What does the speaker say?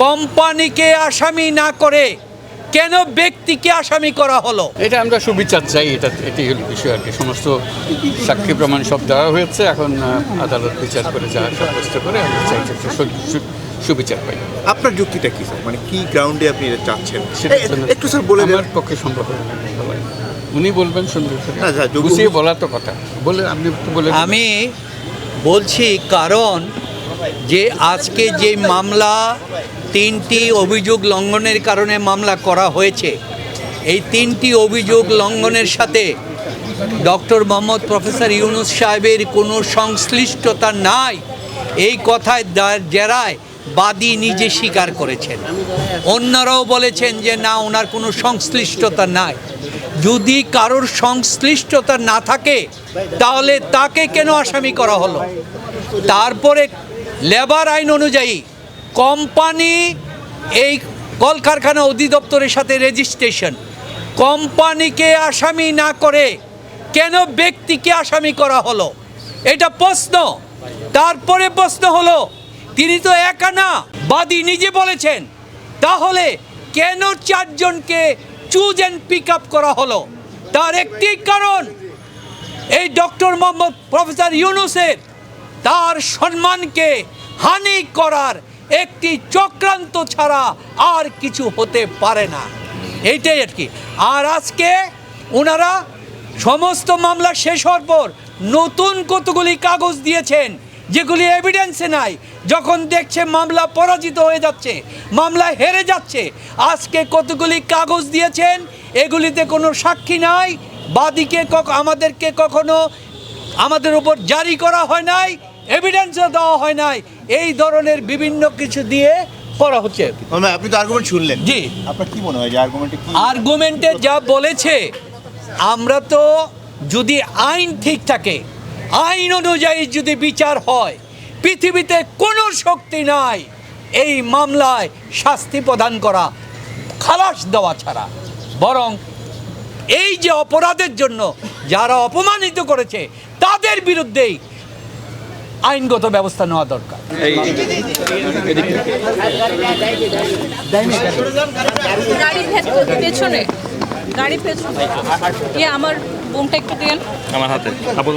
কোম্পানিকে আসামি না করে কেন ব্যক্তিকে আসামি করা হলো? এটা আমরা সুবিচার চাই এটা এটাই হলো বিষয় আর কি। সমস্ত সাক্ষী প্রমাণ সব দেওয়া হয়েছে এখন আদালত বিচার করে যা সাব্যস্ত করে আমরা চাই সুবিচার পাই। আপনার যুক্তিটা কি স্যার? মানে কি গ্রাউন্ডে আপনি এটা চাচ্ছেন? একটু স্যার বলে দেন। আমার পক্ষে সম্ভব। উনি বলবেন সুন্দর করে। না, যা, গুছিয়ে বলা তো কথা। বলে আপনি বলে আমি বলছি কারণ যে আজকে যে মামলা তিনটি অভিযোগ লঙ্ঘনের কারণে মামলা করা হয়েছে। এই তিনটি অভিযোগ লঙ্ঘনের সাথে ডক্টর মোহাম্মদ প্রফেসর ইউনুস সাহেবের কোনো সংশ্লিষ্টতা নাই। এই কথায় জেরায় বাদী নিজে স্বীকার করেছেন। অন্যরাও বলেছেন যে, না, ওনার কোনো সংশ্লিষ্টতা নাই। যদি কারোর সংশ্লিষ্টতা না থাকে, তাহলে তাকে কেন আসামি করা হলো? তারপরে লেবার আইন অনুযায়ী কোম্পানি এই কলকারখানা অধিদপ্তরের সাথে রেজিস্ট্রেশন কোম্পানিকে আসামি না করে কেন ব্যক্তিকে আসামি করা হলো? এটা প্রশ্ন। তারপরে প্রশ্ন হলো, তিনি তো একা না, বাদী নিজে বলেছেন। তাহলে কেন চারজনকে চুজ অ্যান্ড পিক আপ করা হলো? তার একটি কারণ, এই ডক্টর মোহাম্মদ প্রফেসর ইউনুসের তার সম্মানকে হানি করার একটি চক্রান্ত ছাড়া আর কিছু হতে পারে না। এইটাই আর কি। আর আজকে ওনারা সমস্ত মামলা শেষ হওয়ার পর নতুন কতগুলি কাগজ দিয়েছেন, যেগুলি এভিডেন্সে নাই। যখন দেখছে মামলা পরাজিত হয়ে যাচ্ছে, মামলা হেরে যাচ্ছে, আজকে কতগুলি কাগজ দিয়েছেন, এগুলিতে কোনো সাক্ষী নাই, বাদীকে আমাদেরকে কখনো আমাদের উপর জারি করা হয় নাই এভিডেন্সও দেওয়া হয় নাই। এই ধরনের বিভিন্ন কিছু দিয়ে করা হচ্ছে। আপনি তো আর্গুমেন্ট শুনলেন। জি। আপনার কি মনে হয় যে আর্গুমেন্টে আর্গুমেন্টে যা বলেছে আমরা তো যদি আইন ঠিক থাকে আইন অনুযায়ী যদি বিচার হয় পৃথিবীতে কোনো শক্তি নাই এই মামলায় শাস্তি প্রদান করা খালাস দেওয়া ছাড়া। বরং এই যে অপরাধের জন্য যারা অপমানিত করেছে তাদের বিরুদ্ধেই আইনগত ব্যবস্থা নেওয়া দরকার। গাড়ি পেছনে গাড়ি পেছনে। ইয়ে আমার বোমটা একটু দেন। আমার হাতে। আপাতত